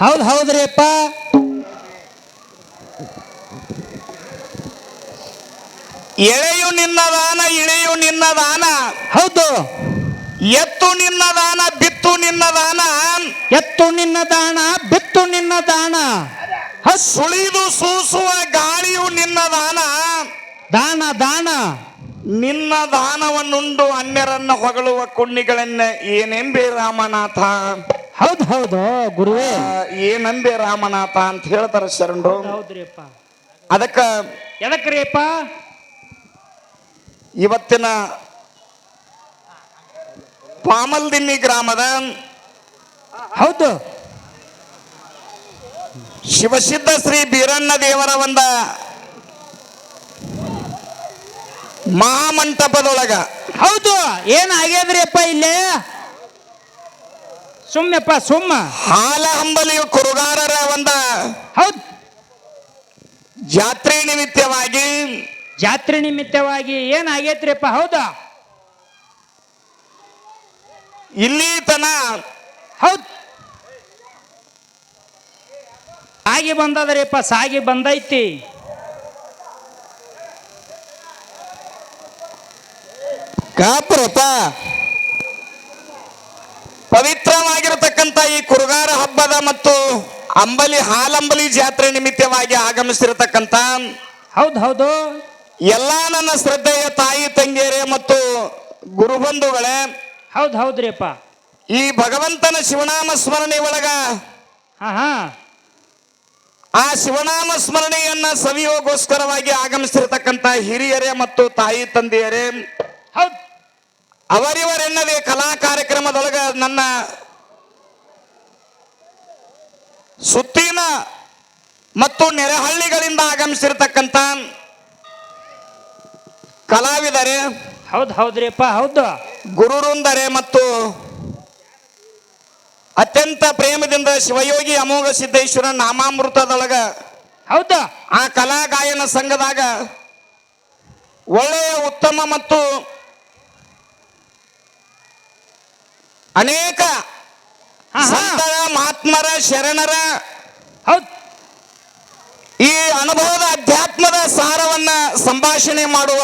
ಹೌದ್ ಹೌದ್ರಿ ಅಪ್ಪ ಎಳೆಯು ನಿನ್ನ ದಾನ ಇಳೆಯು ನಿನ್ನ ದಾನ ಹೌದು. ಎತ್ತು ನಿನ್ನ ದಾನ ಬಿತ್ತು ನಿನ್ನ ದಾನ ಎತ್ತು ನಿನ್ನ ದಾನ ಬಿತ್ತು ನಿನ್ನ ದಾನ ಸುಳಿದು ಸೂಸುವ ಗಾಳಿಯು ನಿನ್ನ ದಾನ ದಾನ ದಾನ ನಿನ್ನ ದಾನವನ್ನುಂಡು ಅನ್ಯರನ್ನ ಹೊಗಳುವ ಕುಣ್ಣಿಗಳನ್ನ ಏನೆಂಬೆ ರಾಮನಾಥ. ಹೌದ್ ಹೌದು ಗುರುವೇ. ಏನಂದೆ ರಾಮನಾಥ ಅಂತ ಹೇಳ್ತಾರ ಶರಣರು ಹೌದ್ರಿಪ್ಪ. ಅದಕ್ಕ ಎದಕ್ರಿಯಪ್ಪ? ಇವತ್ತಿನ ಪಾಮಲ್ದಿನ್ನಿ ಗ್ರಾಮದ ಹೌದು. ಶಿವಸಿದ್ಧ ಶ್ರೀ ಬೀರಣ್ಣ ದೇವರ ಒಂದ ಮಹಾಮಂಟಪದೊಳಗ. ಹೌದು ಏನ್ ಆಗ್ಯದ್ರಿಯಪ್ಪ ಇಲ್ಲೇ? ಸುಮ್ಮಪ್ಪ ಸುಮ್ಮ. ಹಾಲ ಹಂಬಲಿಯು ಕುರುಗಾರರ ಒಂದ. ಹೌದು. ಜಾತ್ರೆ ನಿಮಿತ್ತವಾಗಿ ಜಾತ್ರೆ ನಿಮಿತ್ತವಾಗಿ ಏನ್ ಹೌದ? ಅಪ್ಪ ಹೌದಾ ಇಲ್ಲಿ ತನ ಹೌದ್. ಆಗಿ ಬಂದದ್ರಿಪ್ಪ ಸಾಗಿ ಬಂದೈತಿ. ಕಾಪುರಪ್ಪ ಪವಿತ್ರವಾಗಿರತಕ್ಕಂತ ಈ ಕುರುಗಾರ ಹಬ್ಬದ ಮತ್ತು ಅಂಬಲಿ ಹಾಲಂಬಲಿ ಜಾತ್ರೆ ನಿಮಿತ್ತವಾಗಿ ಆಗಮಿಸಿರತಕ್ಕಂತ ಹೌದು ಹೌದು. ಎಲ್ಲಾ ನನ್ನ ಶ್ರದ್ಧೆಯ ತಾಯಿ ತಂಗಿಯರೇ ಮತ್ತು ಗುರುಬಂಧುಗಳೇ ಬಂಧುಗಳೇ ಹೌದ್ರಿ ಅಪ್ಪ ಈ ಭಗವಂತನ ಶಿವನಾಮ ಸ್ಮರಣೆ ಒಳಗ ಹಾ ಹಾ. ಆ ಶಿವನಾಮ ಸ್ಮರಣೆಯನ್ನ ಸವಿಯೋಗೋಸ್ಕರವಾಗಿ ಆಗಮಿಸಿರತಕ್ಕಂತ ಹಿರಿಯರೇ ಮತ್ತು ತಾಯಿ ತಂದೆಯರೇ ಹೌದ್. ಅವರಿವರೆನ್ನದೇ ಕಲಾ ಕಾರ್ಯಕ್ರಮದೊಳಗ ನನ್ನ ಸುತ್ತಿನ ಮತ್ತು ನೆರೆಹಳ್ಳಿಗಳಿಂದ ಆಗಮಿಸಿರ್ತಕ್ಕಂಥ ಕಲಾವಿದರೆ ಹೌದು ಹೌದ್ರಿಪ್ಪ ಹೌದು. ಗುರುರುಂದರೆ ಮತ್ತು ಅತ್ಯಂತ ಪ್ರೇಮದಿಂದ ಶಿವಯೋಗಿ ಅಮೋಘ ಸಿದ್ದೇಶ್ವರ ನಾಮಾಮೃತದೊಳಗ ಹೌದು. ಆ ಕಲಾ ಗಾಯನ ಸಂಘದಾಗ ಒಳ್ಳೆಯ ಉತ್ತಮ ಮತ್ತು ಅನೇಕ. ಸಂತರ ಮಹಾತ್ಮರ ಶರಣರ ಹೌದ್. ಈ ಅನುಭವದ ಅಧ್ಯಾತ್ಮದ ಸಾರವನ್ನ ಸಂಭಾಷಣೆ ಮಾಡುವ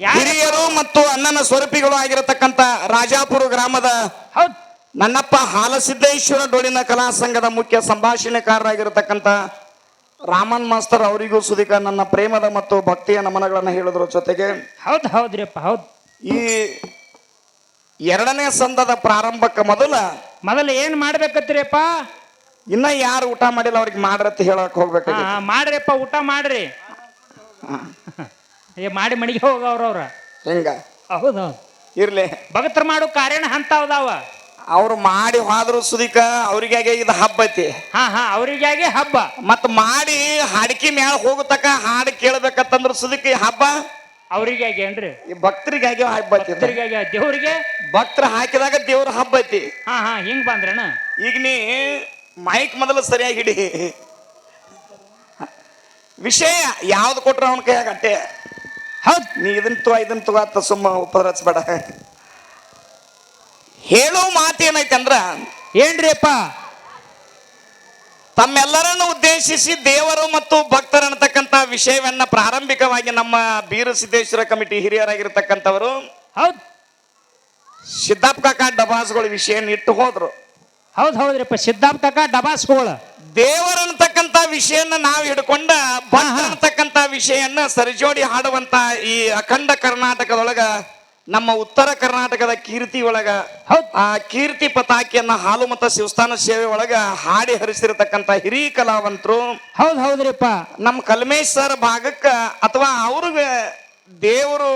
ಯಾರ ಹಿರಿಯರು ಮತ್ತು ಅಣ್ಣನ ಸ್ವರೂಪಿಗಳು ಆಗಿರತಕ್ಕಂತ ರಾಜಾಪುರ ಗ್ರಾಮದ ಹೌದ್. ನನ್ನಪ್ಪ ಹಾಲಸಿದ್ದೇಶ್ವರ ಡೋಳಿನ ಕಲಾ ಸಂಘದ ಮುಖ್ಯ ಸಂಭಾಷಣೆಕಾರರಾಗಿರತಕ್ಕಂತ ರಾಮನ್ ಮಾಸ್ತರ್ ಅವರಿಗೂ ಸುದೀಕ ನನ್ನ ಪ್ರೇಮದ ಮತ್ತು ಭಕ್ತಿಯ ನಮನಗಳನ್ನು ಹೇಳಿದ್ರ ಜೊತೆಗೆ ಹೌದು ಹೌದ್ರಿಪ್ಪ ಹೌದು ಹೌದ್. ಈ ಎರಡನೇ ಸಂದದ ಪ್ರಾರಂಭಕ್ಕೆ ಮೊದಲ ಮೊದಲು ಏನ್ ಮಾಡ್ಬೇಕತ್ರಿ ಅಪ್ಪ ಇನ್ನ ಯಾರು ಊಟ ಮಾಡಿಲ್ಲ ಅವ್ರಿಗೆ ಮಾಡ್ರತ್ ಹೇಳಕ್ ಹೋಗ್ಬೇಕು ಹಾ, ಮಾಡ್ರಿಪ್ಪ ಊಟ ಮಾಡ್ರಿ. ಏ ಮಾಡಿ ಹೋಗ ಅವ್ರವ್ರ ಹಿಂಗ? ಹೌದು. ಇರ್ಲಿ. ಭಗತ್ರ ಮಾಡೋ ಕಾರ್ಯನ ಹಂತ ಅದಾವ. ಅವ್ರು ಮಾಡಿ ಹೋದ್ರು ಸುದೀಕ ಅವ್ರಿಗೆ ಇದು ಹಬ್ಬ ಐತಿ. ಹಾ ಹಾ ಅವ್ರಿಗಾಗಿ ಹಬ್ಬ. ಮತ್ ಮಾಡಿ ಹಾಡಿಕೆ ಮ್ಯಾಲ ಹೋಗತಕ್ಕ ಹಾಡು ಕೇಳ್ಬೇಕಂತಂದ್ರ ಸುದೀಕ ಈ ಹಬ್ಬ ಅವ್ರಿಗಾಗಿ ಏನ್ರಿ? ಈ ಭಕ್ತರಿಗಾಗಿ ಹಬ್ಬ ಐತಿ. ಭಕ್ತರಿಗಾಗಿ ದೇವ್ರಿಗೆ? ಭಕ್ತರ ಹಾಕಿದಾಗ ದೇವ್ರ ಹಬ್ಬ ಐತಿ. ಹಾ ಹಾ ಹಿಂಗ್ ಬಂದ್ರಣ ಈಗ ನೀ ಮೈಕ್ ಮೊದಲು ಸರಿಯಾಗಿ ಹಿಡಿ. ವಿಷಯ ಯಾವ್ದು ಕೊಟ್ರ ಅವನ ಕೈಯಾಗ ಅಟ್ಟೆ. ಹೌದ್. ನೀ ಇದನ್ ತಗೋ ಇದನ್ ತಗೋ ಅಂತ ಸುಮ್ಮ ಉಪದ್ರ ಹಚ್ಬೇಡ ಹೇಳೋ ಮಾತೇನೈತೆ ಅಂದ್ರ ಏನ್ರಿ ಅಪ್ಪ ತಮ್ಮೆಲ್ಲರನ್ನು ಉದ್ದೇಶಿಸಿ ದೇವರು ಮತ್ತು ಭಕ್ತರು ಅನ್ನತಕ್ಕಂತ ವಿಷಯವನ್ನ ಪ್ರಾರಂಭಿಕವಾಗಿ ನಮ್ಮ ಬೀರ ಸಿದ್ದೇಶ್ವರ ಕಮಿಟಿ ಹಿರಿಯರಾಗಿರ್ತಕ್ಕಂಥವರು ಹೌದು. ಸಿದ್ದಾಪ್ ಕಾಕ ಡಬಾಸ್ಗಳು ವಿಷಯ ಇಟ್ಟು ಹೋದ್ರು. ಹೌದು ಹೌದ್ರಿಪ್ಪ ಸಿದ್ದಾಪ್ ಕಾಕ ದೇವರ ಅಂತಕಂತಾ ವಿಷಯನ್ನ ನಾವು ಹಿಡ್ಕೊಂಡ ಭಕ್ತ ಅಂತಕ್ಕಂತ ವಿಷಯನ್ನ ಸರಿಜೋಡಿ ಹಾಡುವಂತ ಈ ಅಖಂಡ ಕರ್ನಾಟಕದೊಳಗ ನಮ್ಮ ಉತ್ತರ ಕರ್ನಾಟಕದ ಕೀರ್ತಿ ಒಳಗ ಆ ಕೀರ್ತಿ ಪತಾಕಿಯನ್ನ ಹಾಲು ಮತ ಶಿವಸ್ಥಾನ ಸೇವೆ ಒಳಗ ಹಾಡಿ ಹರಿಸಿರತಕ್ಕಂತ ಹಿರಿಯ ಕಲಾವಂತರು. ಹೌದ್ ಹೌದ್ರಿಪ್ಪ. ನಮ್ಮ ಕಲ್ಮೇಶ್ ಸರ್ ಭಾಗಕ್ಕ ಅಥವಾ ಅವ್ರಿಗೆ ದೇವರು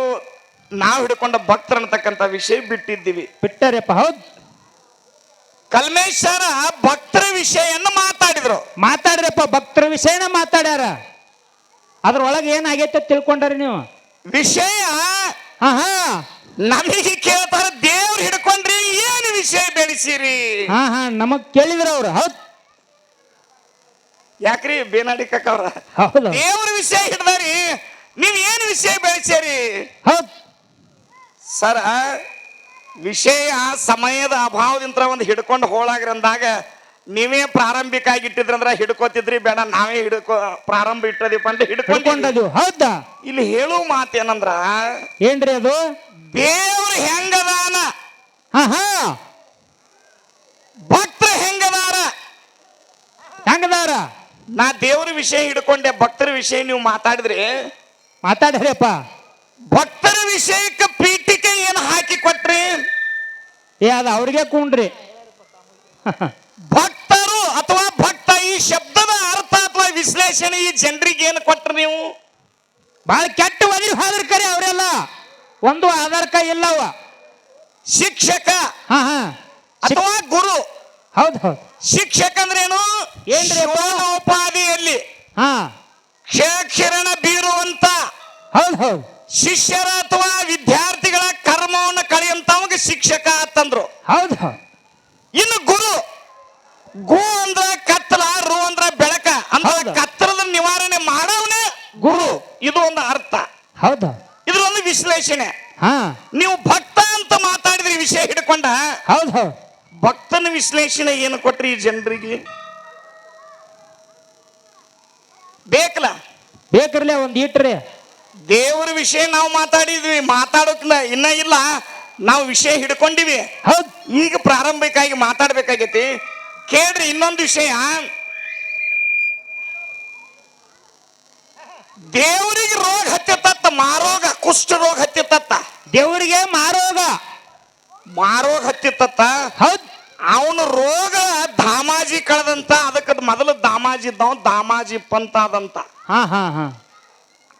ನಾವು ಹಿಡ್ಕೊಂಡ ಭಕ್ತರ ಅನ್ನತಕ್ಕಂತ ವಿಷಯ ಬಿಟ್ಟಿದ್ದೀವಿ. ಬಿಟ್ಟರೆಪ್ಪ ಹೌದ್. ಕಲ್ಮೇಶ್ ಸರ್ ಭಕ್ತರ ವಿಷಯನ್ನ ಮಾತಾಡಿದ್ರು. ಮಾತಾಡ್ರಪ್ಪ ಭಕ್ತರ ವಿಷಯನ ಮಾತಾಡ್ಯಾರ. ಅದ್ರೊಳಗೆ ಏನಾಗೈತೆ ತಿಳ್ಕೊಂಡ್ರಿ ನೀವು. ವಿಷಯ ಹಾ ನಮಗೆ ಕೇಳ್ತಾರ ದೇವ್ರು ಹಿಡ್ಕೊಂಡ್ರಿ ಏನು ವಿಷಯ ಬೆಳೆಸಿರಿ? ಹಾ ಹಾ ನಮಗ್ ಕೇಳಿದ್ರ ಅವ್ರು ಹೌದ್. ಯಾಕ್ರಿ ಬೇನಾಡಿ ಕಕ್ಕವ್ರ ಹೌದು. ದೇವ್ರ ವಿಷಯ ಹಿಡ್ದಾರಿ ನೀವ್ ಏನು ವಿಷಯ ಬೆಳೆಸಿರಿ ಹೌದ್. ಸರ ವಿಷಯ ಸಮಯದ ಅಭಾವದಿಂದ ಒಂದು ಹಿಡ್ಕೊಂಡು ಹೋಳಾಗ್ರಂದಾಗ ನೀವೇ ಪ್ರಾರಂಭಿಕ ಆಗಿ ಇಟ್ಟಿದ್ರಂದ್ರ ಹಿಡ್ಕೋತಿದ್ರಿ ಬೇಡ ನಾವೇ ಹಿಡ್ಕೋ ಪ್ರಾರಂಭ ಇಟ್ಟದಿಪ್ಪ ಅಂತ ಹಿಡ್ಕೊಂಡು ಹೌದಾ? ಇಲ್ಲಿ ಹೇಳುವ ಮಾತೇನಂದ್ರ ಏನ್ರಿ ಅದು? ದೇವ್ರು ಹೆಂಗದಾನ? ಭಕ್ತರ ಹೆಂಗದಾರ? ಹೆಂಗದಾರ? ನಾ ದೇವ್ರ ವಿಷಯ ಹಿಡ್ಕೊಂಡೆ ಭಕ್ತರ ವಿಷಯ ನೀವು ಮಾತಾಡಿದ್ರಿ ಮಾತಾಡ್ರಿಪ್ಪ ಭಕ್ತರ ವಿಷಯಕ್ಕೆ ಪೀಠಿಕೆ ಏನು ಹಾಕಿ ಕೊಟ್ರಿ? ಏ ಅದು ಅವ್ರಿಗೆ ಕೂಣ್ರಿ. ಭಕ್ತರು ಅಥವಾ ಭಕ್ತ ಈ ಶಬ್ದದ ಅರ್ಥ ಅಥವಾ ವಿಶ್ಲೇಷಣೆ ಈ ಜನರಿಗೆ ಏನು ಕೊಟ್ರಿ ನೀವು? ಬಹಳ ಕೆಟ್ಟ ಒದರಿ ಹೋದ್ರಿ ಕರೆ ಅವರೆಲ್ಲ. ಒಂದು ಆಧಾರ್ ಕಾರ್ಡ್ ಇಲ್ಲವ? ಶಿಕ್ಷಕ ಹಾ ಹಾ. ಅಥವಾ ಗುರು? ಹೌದು ಹೌದು. ಶಿಕ್ಷಕ ಅಂದ್ರೇನು? ಏನ್ರಿ ಅಪ್ಪ? ಶಿವನೋಪಾದಿಯಲ್ಲಿ ಹಾ. ಬೀರುವಂತ ಹೌದು ಹೌದು. ಶಿಷ್ಯರ ಅಥವಾ ವಿದ್ಯಾರ್ಥಿಗಳ ಕರ್ಮವನ್ನು ಕಳೆಯಂತ ಶಿಕ್ಷಕ ಅಂತಂದ್ರು. ಹೌದು ಹೌದು. ಇನ್ನು ಗುರು? ಗು ಅಂದ್ರ ಕತ್ತಲ ರು ಅಂದ್ರ ಬೆಳಕ ಅಂದ್ರ ಹೌದು. ಕತ್ತಲದ ನಿವಾರಣೆ ಮಾಡವನೇ ಗುರು ಇದು ಒಂದು ಅರ್ಥ ಹೌದು ಇದ್ರ ಹಾ. ನೀವು ಭಕ್ತ ಅಂತ ಮಾತಾಡಿದ್ರಿ ವಿಷಯ ಹಿಡ್ಕೊಂಡ? ಹೌದು ಭಕ್ತನ ವಿಶ್ಲೇಷಣೆ ಏನು ಕೊಟ್ರಿ ಈ ಜನರಿಗೆ? ಬೇಕಲ್ಲ? ಬೇಕ್ರಲ್ಲೇ ಒಂದು ಇಟ್ರಿ. ದೇವರ ವಿಷಯ ನಾವು ಮಾತಾಡಿದ್ವಿ ಮಾತಾಡೋಕ್ ಇನ್ನ ಇಲ್ಲ. ನಾವು ವಿಷಯ ಹಿಡ್ಕೊಂಡಿವಿ. ಹೌದು. ಈಗ ಪ್ರಾರಂಭಿಕಾಗಿ ಮಾತಾಡ್ಬೇಕಾಗೈತಿ. ಕೇಳ್ರಿ ಇನ್ನೊಂದು ವಿಷಯ. ದೇವರಿಗೆ ರೋಗ ಹತ್ತಿತ್ತ ಮಾರೋಗ ಕುಷ್ಠ ರೋಗ ಹತ್ತಿತ್ತ ದೇವರಿಗೆ ಮಾರೋಗ. ಮಾರೋಗ ಹತ್ತಿತ್ತ ಹೌದ್. ಅವನ ರೋಗ ದಾಮಾಜಿ ಕಳೆದಂತ ಅದಕ್ಕೆ ಮೊದಲು ದಾಮಾಜಿ ಇದ್ದವ ದಾಮಾಜಿ ಪಂತ ಆದಂತ. ಹಾ ಹಾ ಹಾ.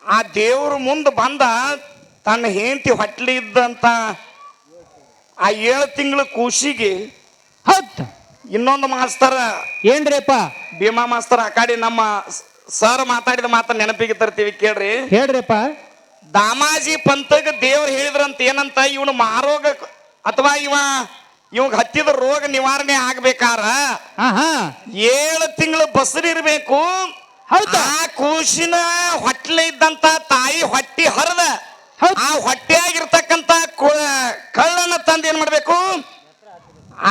ಆ ದೇವ್ರ ಮುಂದೆ ಬಂದ ತನ್ನ ಹೆಂಡತಿ ಹೊಟ್ಲಿ ಇದ್ದಂತ ಆ ಏಳು ತಿಂಗಳ ಕೂಸಿಗೆ ಹೌದ್. ಇನ್ನೊಂದು ಮಾಸ್ತರ ಏನ್ರಿಪ್ಪ? ಭೀಮಾ ಮಾಸ್ತರ ಆ ಕಡೆ ನಮ್ಮ ಸರ್ ಮಾತಾಡಿದ ಮಾತ ನೆನಪಿಗೆ ತರ್ತೀವಿ ಕೇಳ್ರಿ. ಹೇಳ್ರಿಪ್ಪ. ದಾಮಾಜಿ ಪಂತಗ ದೇವ್ರು ಹೇಳಿದ್ರಂತ ಏನಂತ ಇವನು ಮಾರೋಗ ಅಥವಾ ಇವ ಇವಾಗ ಹತ್ತಿದ ರೋಗ ನಿವಾರಣೆ ಆಗ್ಬೇಕಾರ? ಏಳು ತಿಂಗಳು ಬಸರಿರ್ಬೇಕು ಹೌದಾ? ಆ ಕೂಸಿನ ಹೊಟ್ಲೆ ಇದ್ದಂತ ತಾಯಿ ಹೊಟ್ಟಿ ಹರದ. ಆ ಹೊಟ್ಟೆಯಾಗಿರ್ತಕ್ಕಂತ ಕಳ್ಳನ ತಂದು ಏನ್ ಮಾಡ್ಬೇಕು?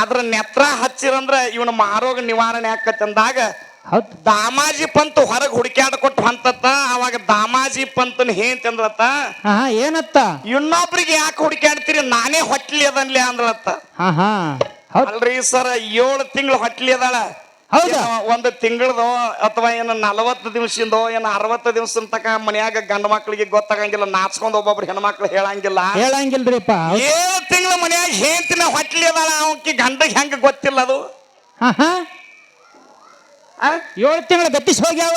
ಅದ್ರ ನೆತ್ರ ಹಚ್ಚಿರಂದ್ರ ಇವನು ಮಾರೋಗ ನಿವಾರಣೆ ಆಕತ್ ಅಂದಾಗ ಹೌದು. ದಾಮಾಜಿ ಪಂತ್ ಹೊರಗೆ ಹುಡುಕ್ಯಾಡ್ಕೊಟ್ಟು ಹೊಂತತ್ತ ಅವಾಗ ದಾಮಾಜಿ ಪಂತನ ಹೇಂತ ಅಂದ್ರತ್ತ ಹಾ ಏನತ್ತ? ಇನ್ನೊಬ್ರಿಗೆ ಯಾಕೆ ಹುಡುಕ್ಯಾಡ್ತೀರಿ? ನಾನೇ ಹೊಟ್ಲಿ ಅದನ್ಲಿ ಅಂದ್ರತ್ತ. ಹಾ ಹಾ ಹೌದು. ಅಲ್ರಿ ಸರ್ ಏಳು ತಿಂಗಳು ಹೊಟ್ಲಿ ಅದಾಳ. ಹೌದಾ? ಒಂದು ತಿಂಗಳದೋ ಅಥವಾ ಏನು ನಲವತ್ತು ದಿವಸದಿಂದೋ ಏನು ಅರವತ್ತು ದಿವಸ ತಕ ಮನ್ಯಾಗ ಗಂಡ ಮಕ್ಳಿಗೆ ಗೊತ್ತಾಗಂಗಿಲ್ಲ ನಾಚ್ಕೊಂಡ್ ಒಬ್ಬೊಬ್ರು ಹೆಣ್ಮಕ್ಳು ಹೇಳಂಗಿಲ್ಲ. ಹೇಳಂಗಿಲ್ರಿಪ್ಪ. ಏಳು ತಿಂಗಳು ಮನ್ಯಾಗ ಹೇಂತಿನ ಹೊಟ್ಲಿ ಅದಾಳ ಅವಕ್ಕೆ ಗಂಡಗೆ ಹೆಂಗ ಗೊತ್ತಿಲ್ಲ ಅದು? ಹಾ ಹಾ. ಆ? ಏಳು ತಿಂಗಳು ಗಟ್ಟಿಸಿ ಹೋಗ್ಯಾವ.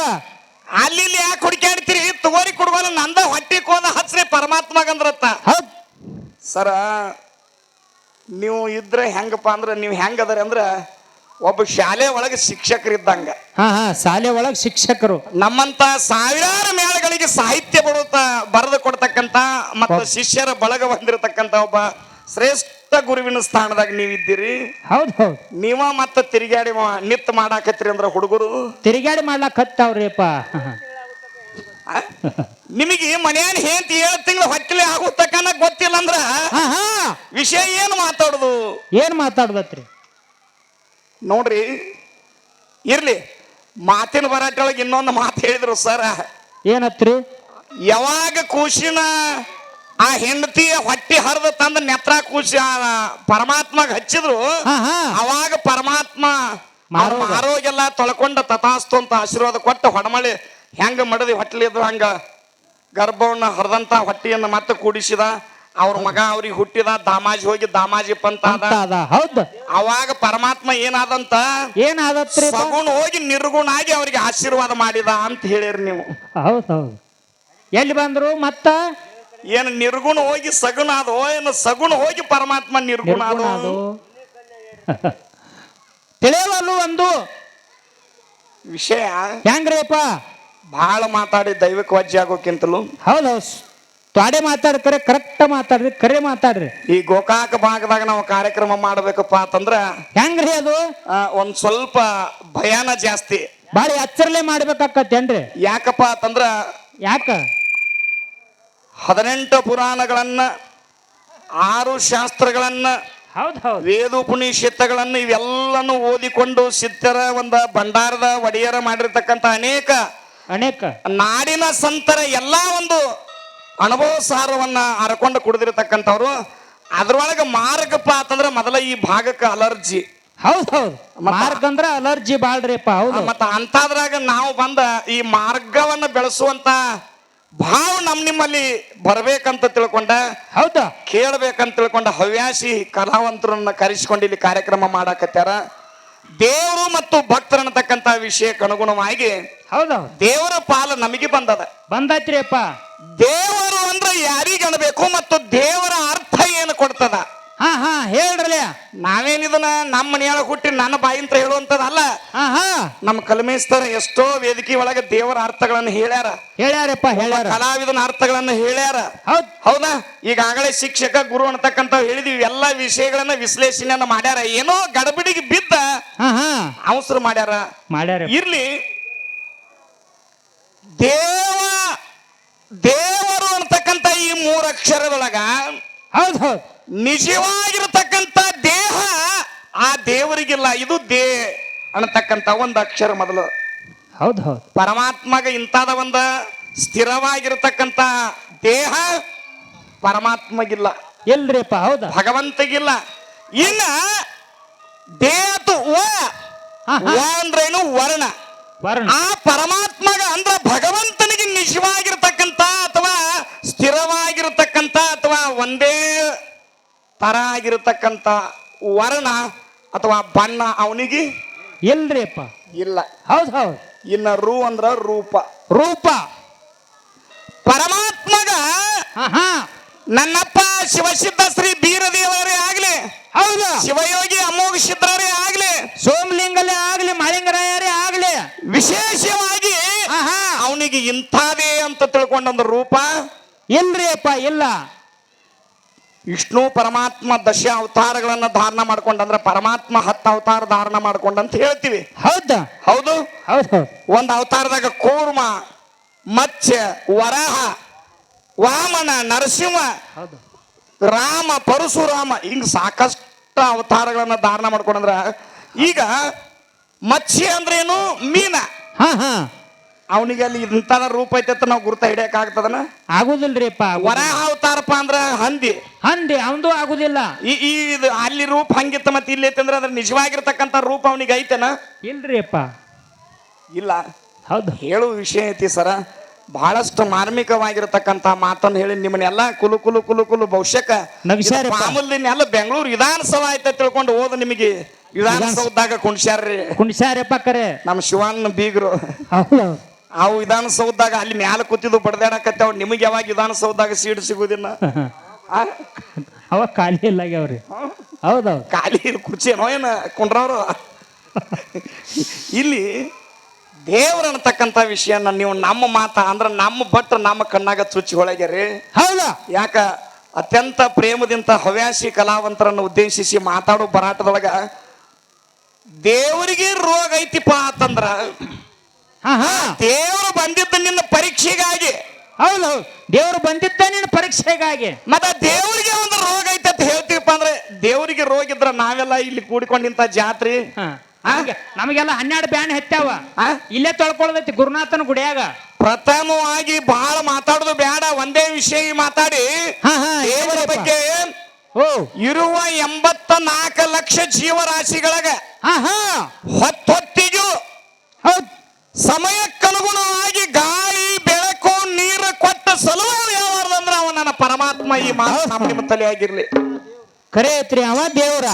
ಅಲ್ಲಿ ಇಲ್ಲಿ ಯಾಕೆ ಹುಡುಕ್ಯಾಡ್ತೀರಿ? ತಗೋರಿ ಕುಡ್ಗೋಲ್ಲ ನಂದ ಹೊಟ್ಟಿ ಕೋದ ಹಚ್ರಿ ಪರಮಾತ್ಮಗಂದ್ರತ್ತ. ಹೌದು. ಸರ ನೀವು ಇದ್ರೆ ಹೆಂಗಪ್ಪ ಅಂದ್ರೆ ನೀವು ಹೆಂಗದ್ರಿ ಅಂದ್ರೆ ಒಬ್ಬ ಶಾಲೆ ಒಳಗೆ ಶಿಕ್ಷಕರಿದ್ದಂಗ. ಹಾ ಹಾ ಶಾಲೆ ಒಳಗೆ ಶಿಕ್ಷಕರು. ನಮ್ಮಂತ ಸಾವಿರಾರು ಮೇಳಗಳಿಗೆ ಸಾಹಿತ್ಯ ಬರುತ್ತ ಬರೆದು ಕೊಡ್ತಕ್ಕಂತ ಮತ್ತು ಶಿಷ್ಯರ ಬಳಗ ಹೊಂದಿರತಕ್ಕಂತ ಒಬ್ಬ ಶ್ರೇಷ್ಠ ಗುರುವಿನ ಸ್ಥಾನದಾಗ ನೀವಿದ್ದೀರಿ? ಹೌದು ಹೌದು. ನೀವ ಮತ್ತ ತಿರುಗಾಡಿ ಮಾ- ನಿತ್ ಮಾಡಾಕತ್ರಿ ಅಂದ್ರ ಹುಡುಗರು? ತಿರುಗಾಡಿ ಮಾಡ್ಲಾಕ್ ಹತ್ತಾವ್ರಿಪ್ಪ ನಿಮಗೆ ಮನೆಯನ್ ಹೇಂತ ಏಳು ತಿಂಗಳು ಹೊಟ್ಟಲೆ ಆಗುತ್ತಕ್ಕನ ಗೊತ್ತಿಲ್ಲ ಅಂದ್ರ ಹಾ ಹಾ. ವಿಷಯ ಏನು ಮಾತಾಡುದು? ಏನ್ ಮಾತಾಡ್ದತ್ರಿ ನೋಡ್ರಿ ಇರ್ಲಿ. ಮಾತಿನ ಬರಾಟೊಳಗೆ ಇನ್ನೊಂದು ಮಾತು ಹೇಳಿದ್ರು ಸರ್. ಏನತ್ರಿ? ಯಾವಾಗ ಕೂಸಿನ ಆ ಹೆಂಡತಿ ಹೊಟ್ಟಿ ಹರಿದು ತಂದ ನೆತ್ರ ಕೂಸಿ ಆ ಪರಮಾತ್ಮಗ್ ಹಚ್ಚಿದ್ರು ಅವಾಗ ಪರಮಾತ್ಮ ಆರೋಗ್ಯಲ್ಲ ತೊಳ್ಕೊಂಡ ತಥಾಸ್ತು ಅಂತ ಆಶೀರ್ವಾದ ಕೊಟ್ಟು ಹೊಡಮಳಿ ಹೆಂಗ ಮಡದಿ ಹೊಟ್ಲಿದ್ರು ಹಂಗ ಗರ್ಭವನ್ನ ಹರಿದಂತ ಹೊಟ್ಟಿಯನ್ನು ಮತ್ತೆ ಕೂಡಿಸಿದ. ಅವ್ರ ಮಗ ಅವ್ರಿಗೆ ಹುಟ್ಟಿದ ದಾಮಾಜಿ ಹೋಗಿ ದಾಮಾಜಿ ಪಂತ ಹೌದು. ಅವಾಗ ಪರಮಾತ್ಮ ಏನಾದಂತ ಏನಾದ ಸಗುಣ ಹೋಗಿ ನಿರ್ಗುಣ ಆಗಿ ಅವ್ರಿಗೆ ಆಶೀರ್ವಾದ ಮಾಡಿದ ಅಂತ ಹೇಳಿರಿ ನೀವು. ಹೌದು ಹೌದು. ಎಲ್ಲಿ ಬಂದ್ರು ಮತ್ತ? ಏನು ನಿರ್ಗುಣ ಹೋಗಿ ಸಗುಣ ಆದೋ ಏನು ಸಗುಣ ಹೋಗಿ ಪರಮಾತ್ಮ ನಿರ್ಗುಣ ಆದೋ? ಅದು ತಿಳಿಯವಲ್ಲು ಒಂದು. ವಿಷಯ? ಹೆಂಗ್ರಿಪ್ಪ ಬಹಳ ಮಾತಾಡಿ ದೈವಿಕ ವಜ್ಜೆ ಆಗೋಕ್ಕಿಂತಲೂ. ಹೌದು ತ್ವಾಡೆ ಮಾತಾಡ್ತಾರೆ ಕರೆಕ್ಟ್ ಮಾತಾಡ್ರಿ ಕರೆ ಮಾತಾಡ್ರಿ. ಈ ಗೋಕಾಕ ಭಾಗದಾಗ ನಾವು ಕಾರ್ಯಕ್ರಮ ಮಾಡ್ಬೇಕಪ್ಪ ಅಂತಂದ್ರ ಹೆಂಗ್ರಿ ಅದು? ಒಂದ್ ಸ್ವಲ್ಪ ಭಯಾನ ಜಾಸ್ತಿ. ಬಾರಿ ಎಚ್ಚರಲೆ ಮಾಡ್ಬೇಕಾಕತ್ತೇನ್ರಿ? ಯಾಕಪ್ಪ ಅಂತಂದ್ರ ಯಾಕ? ಹದಿನೆಂಟು ಪುರಾಣಗಳನ್ನ ಆರು ಶಾಸ್ತ್ರಗಳನ್ನ ಹೌದು ಹೌದ್. ವೇದೋಪನಿಷತ್ತುಗಳನ್ನು ಇವೆಲ್ಲನೂ ಓದಿಕೊಂಡು ಸಿದ್ಧರ ಒಂದು ಭಂಡಾರದ ಒಡೆಯರ ಮಾಡಿರ್ತಕ್ಕಂಥ ಅನೇಕ ಅನೇಕ. ನಾಡಿನ ಸಂತರ ಎಲ್ಲಾ ಒಂದು ಅನುಭವ ಸಾರವನ್ನ ಹರಕೊಂಡು ಕುಡಿದಿರ್ತಕ್ಕಂಥವ್ರು. ಅದ್ರೊಳಗೆ ಮಾರ್ಗಪ್ಪ ಅಂತಂದ್ರೆ ಮೊದಲ ಈ ಭಾಗಕ್ಕೆ ಅಲರ್ಜಿ. ಹೌದು ಹೌದು. ಮಾರ್ಗ ಅಂದ್ರ ಅಲರ್ಜಿ ಬಾಳ್ರಿಪ್ಪ ಹೌದು. ಮತ್ತ ಅಂತದ್ರಾಗ ನಾವು ಬಂದ ಈ ಮಾರ್ಗವನ್ನ ಬೆಳೆಸುವಂತ ಭಾವ ನಮ್ ನಿಮ್ಮಲ್ಲಿ ಬರಬೇಕಂತ ತಿಳ್ಕೊಂಡ ಹೌದಾ? ಕೇಳ್ಬೇಕಂತ ತಿಳ್ಕೊಂಡ ಹವ್ಯಾಸಿ ಕಲಾವಂತರನ್ನ ಕರೆಸಿಕೊಂಡು ಇಲ್ಲಿ ಕಾರ್ಯಕ್ರಮ ಮಾಡಾಕತ್ಯಾರ ದೇವರು ಮತ್ತು ಭಕ್ತರ ಅನ್ನತಕ್ಕಂತ ವಿಷಯಕ್ಕೆ ಅನುಗುಣವಾಗಿ ಹೌದಾ ದೇವರ ಪಾಲ ನಮಗೆ ಬಂದದ. ಬಂದೈತ್ರಿ ಅಪ್ಪ ದೇವರು ಅಂದ್ರೆ ಯಾರಿಗೆ ಅನ್ಬೇಕು ಮತ್ತು ದೇವರ ಅರ್ಥ ಏನು ಕೊಡ್ತದ? ಹಾ ಹಾ ಹೇಳ್ರಲ್ಲ ನಾವೇನಿದನ್ನ ನಮ್ಮ ಮನೆಯೊಳಗೆ ಹುಟ್ಟಿ ನನ್ನ ಬಾಯಿಂತ ಹೇಳುವಂತದಲ್ಲ ಹಾ ಹಾ. ನಮ್ಮ ಕಲ್ಮೇಸ್ತರ ಎಷ್ಟೋ ವೇದಿಕೆ ಒಳಗೆ ದೇವರ ಅರ್ಥಗಳನ್ನು ಹೇಳ್ಯಾರ. ಹೇಳ್ಯಾರಪ್ಪ ಹೇಳ್ಯಾರ. ಕಲಾವಿದನ ಅರ್ಥಗಳನ್ನು ಹೇಳ್ಯಾರ. ಹೌದ್. ಹೌದಾ? ಈಗಾಗಲೇ ಶಿಕ್ಷಕ ಗುರು ಅಂತಕ್ಕಂತ ಹೇಳಿದೀವಿ ಎಲ್ಲಾ ವಿಷಯಗಳನ್ನ ವಿಶ್ಲೇಷಣೆಯನ್ನ ಮಾಡ್ಯಾರ. ಏನೋ ಗಡಬಡಿಗೆ ಬಿದ್ದ ಹಾ ಹಾ. ಅವಸರ ಮಾಡ್ಯಾರ. ಮಾಡ್ಯಾರ. ಇರ್ಲಿ. ದೇವ ದೇವರು ಅಂತಕ್ಕಂತ ಈ ಮೂರು ಅಕ್ಷರದೊಳಗ ಹೌದ್ ಹೌದ್. ನಿಜವಾಗಿರತಕ್ಕಂಥ ದೇಹ ಆ ದೇವರಿಗಿಲ್ಲ ಇದು ದೇ ಅನ್ನತಕ್ಕಂಥ ಒಂದು ಅಕ್ಷರ ಮೊದಲು. ಹೌದು ಹೌದು. ಪರಮಾತ್ಮಗ ಇಂಥದ ಒಂದು ಸ್ಥಿರವಾಗಿರತಕ್ಕಂಥ ದೇಹ ಪರಮಾತ್ಮಗಿಲ್ಲ. ಎಲ್ರಿಪ್ಪ ಹೌದು? ಭಗವಂತಗಿಲ್ಲ. ಇನ್ನ ದೇಹತು ವ ಅಂದ್ರೇನು ವರ್ಣ. ವರ್ಣ. ಆ ಪರಮಾತ್ಮಗ ಅಂದ್ರ ಭಗವಂತನಿಗೆ ನಿಜವಾಗಿರ್ತಕ್ಕಂತ ಅಥವಾ ಸ್ಥಿರವಾಗಿರತಕ್ಕಂಥ ಅಥವಾ ಒಂದೇ ತರ ಆಗಿರತಕ್ಕಂಥ ವರ್ಣ ಅಥವಾ ಬಣ್ಣ ಅವನಿಗೆ ಎಲ್ರಿಯಪ್ಪ ಇಲ್ಲ. ಹೌದು ಹೌದು. ಇನ್ನ ರು ಅಂದ್ರ ರೂಪ. ರೂಪ. ಪರಮಾತ್ಮಗ ನನ್ನಪ್ಪ ಶಿವಸಿದ್ಧ ಶ್ರೀ ಬೀರದೇವರೇ ಆಗ್ಲಿ. ಹೌದಾ. ಶಿವಯೋಗಿ ಅಮೋಘ ಸಿದ್ಧರೇ ಆಗ್ಲಿ. ಸೋಮಲಿಂಗಲೇ ಆಗ್ಲಿ ಮಳಿಂಗರಾಯರೇ ಆಗ್ಲಿ. ವಿಶೇಷವಾಗಿ ಅವನಿಗೆ ಇಂಥದೇ ಅಂತ ತಿಳ್ಕೊಂಡೊಂದು ರೂಪ? ಇಲ್ರಿಯಪ್ಪ ಇಲ್ಲ. ವಿಷ್ಣು ಪರಮಾತ್ಮ ದಶ ಅವತಾರಗಳನ್ನ ಧಾರಣ ಮಾಡ್ಕೊಂಡಂದ್ರೆ ಪರಮಾತ್ಮ ಹತ್ತು ಅವತಾರ ಧಾರಣ ಮಾಡ್ಕೊಂಡಂತ ಹೇಳ್ತೀವಿ. ಹೌದಾ? ಹೌದು. ಹೌದ್ ಒಂದು ಅವತಾರದಾಗ ಕೂರ್ಮ ಮತ್ಸ್ಯ ವರಾಹ ವಾಮನ ನರಸಿಂಹ ಹೌದು. ರಾಮ ಪರಶುರಾಮ ಹಿಂಗ್ ಸಾಕಷ್ಟು ಅವತಾರಗಳನ್ನ ಧಾರಣ ಮಾಡ್ಕೊಂಡಂದ್ರ ಈಗ ಮತ್ಸ್ಯ ಅಂದ್ರೇನು? ಮೀನ. ಹಾ ಹಾ. ಅವನಿಗೆ ಅಲ್ಲಿ ಇಂಥದ ರೂಪ ಐತೆ ಅಂತ ನಾವು ಗುರುತ ಹಿಡಿಯಕ್ ಆಗ್ತದನ ಆಗುದಿಲ್ರಿ ಅಪ್ಪ ವರಾಹ ಅವತಾರಪ್ಪ ಅಂದ್ರ ಹಂದಿ. ಹಂದಿ ಅವಂದು ಆಗುದಿಲ್ಲ. ಈ ಈ ಇದು ಅಲ್ಲಿ ರೂಪ ಹಂಗಿತ್ತ ಮತ್ತೆ ಇಲ್ಲಿ ಐತೆ ಅಂದ್ರೆ ಅದ್ರ ನಿಜವಾಗಿರ್ತಕ್ಕಂಥ ರೂಪ ಅವನಿಗೆ ಐತೆನ? ಇಲ್ರಿ ಅಪ್ಪ ಇಲ್ಲ. ಹೌದು. ಹೇಳುವ ವಿಷಯ ಐತಿ ಸರ. ಬಹಳಷ್ಟು ಮಾರ್ಮಿಕವಾಗಿರತಕ್ಕಂತ ಮಾತನ್ನು ಹೇಳಿ ನಿಮ್ಮನ್ನೆಲ್ಲ ಕುಲು ಕುಲು ಕುಲು ಕುಲು ಬಹುಶಃ ನಗಿಸ್ಯಾರಪ್ಪ. ಮಾಮೂಲಿನೆಲ್ಲ ಬೆಂಗಳೂರು ವಿಧಾನಸಭಾ ಐತೆ ತಿಳ್ಕೊಂಡು ಹೋದ ನಿಮಗೆ. ವಿಧಾನಸೌಧದಾಗ ಕುಣಿಸ್ಯಾರ್ರಿ ಕುಣಿಸಾರಪ್ಪ ಕರೆ. ನಮ್ಮ ಶಿವಣ್ಣ ಬೀಗರು. ಹೌದು ಅವು ವಿಧಾನಸೌಧದಾಗ ಅಲ್ಲಿ ಮ್ಯಾಲ ಕೂತಿದ್ದು ಬಡದಾಡಕತ್ತಾವ ನಿಮಗೆ ಯಾವಾಗ ವಿಧಾನಸೌಧದಾಗ ಸೀಟ್ ಸಿಗುದಿಲ್ಲ? ಆ? ಅವ ಖಾಲಿ ಇಲ್ಲ ಆಗ್ಯಾವ್ರಿ ಹೌದೌದು. ಖಾಲಿ ಕುರ್ಚಿ ಏನೋ ಏನ ಕುಂಡ್ರವ್ರು? ಇಲ್ಲಿ ದೇವ್ರ ಅನ್ನತಕ್ಕಂಥ ವಿಷಯನ ನೀವು ನಮ್ಮ ಮಾತ ಅಂದ್ರೆ ನಮ್ಮ ಭಟ್ರು ನಮ್ಮ ಕಣ್ಣಾಗ ಚುಚ್ಚಿ ರೀ. ಹೌದಾ? ಯಾಕ? ಅತ್ಯಂತ ಪ್ರೇಮದಿಂದ ಹವ್ಯಾಸಿ ಕಲಾವಂತರನ್ನು ಉದ್ದೇಶಿಸಿ ಮಾತಾಡೋ ಬರಾಟದೊಳಗ ದೇವರಿಗೆ ರೋಗ ಐತಿಪ್ಪ ಅಂತಂದ್ರ ದೇವರು ಬಂದಿದ್ದ ನಿನ್ನ ಪರೀಕ್ಷೆಗಾಗಿ. ಹೌದು ದೇವರು ಬಂದಿದ್ದ ನಿನ್ನ ಪರೀಕ್ಷೆಗಾಗಿ. ಮತ್ತೆ ದೇವರಿಗೆ ಒಂದು ರೋಗ ಐತೆ ಅಂತ ಹೇಳ್ತೀವಪ್ಪ ಅಂದ್ರೆ ದೇವರಿಗೆ ರೋಗ ಇದ್ರ ನಾವೆಲ್ಲ ಇಲ್ಲಿ ಕೂಡಿಕೊಂಡಿಂತ ಜಾತ್ರೆ. ಹಾ. ನಮ್ಗೆ- ನಮಗೆಲ್ಲ ಹನ್ನೆರಡು ಬ್ಯಾನ್ ಹೆಚ್ಚಾವ? ಇಲ್ಲೇ ತೊಳ್ಕೊಳ್ದೈತಿ ಗುರುನಾಥನ ಗುಡಿಯಾಗ. ಪ್ರಥಮವಾಗಿ ಬಹಳ ಮಾತಾಡೋದು ಬೇಡ ಒಂದೇ ವಿಷಯ ಮಾತಾಡಿ. ದೇವರ ಬಗ್ಗೆ ಓ. ಇರುವ ಎಂಬತ್ತ ನಾಲ್ಕು ಲಕ್ಷ ಜೀವರಾಶಿಗಳಿಗೆ ಹೊತ್ತೊತ್ತಿಗೂ ಹೌದ್. ಸಮಯಕ್ಕನುಗುಣವಾಗಿ ಗಾಳಿ ಬೆಳಕು ನೀರು ಕೊಟ್ಟ ಸಲುವಾಗಿ ಯಾವಾರ್ದಂದ್ರ ಅವ ನನ್ನ ಪರಮಾತ್ಮ ಈ ಮಾತು ನಮ್ಮ ತಲೆಯಾಗಿರ್ಲಿ ಕರೆ ಐತ್ರಿ ಅವ ದೇವ್ರ.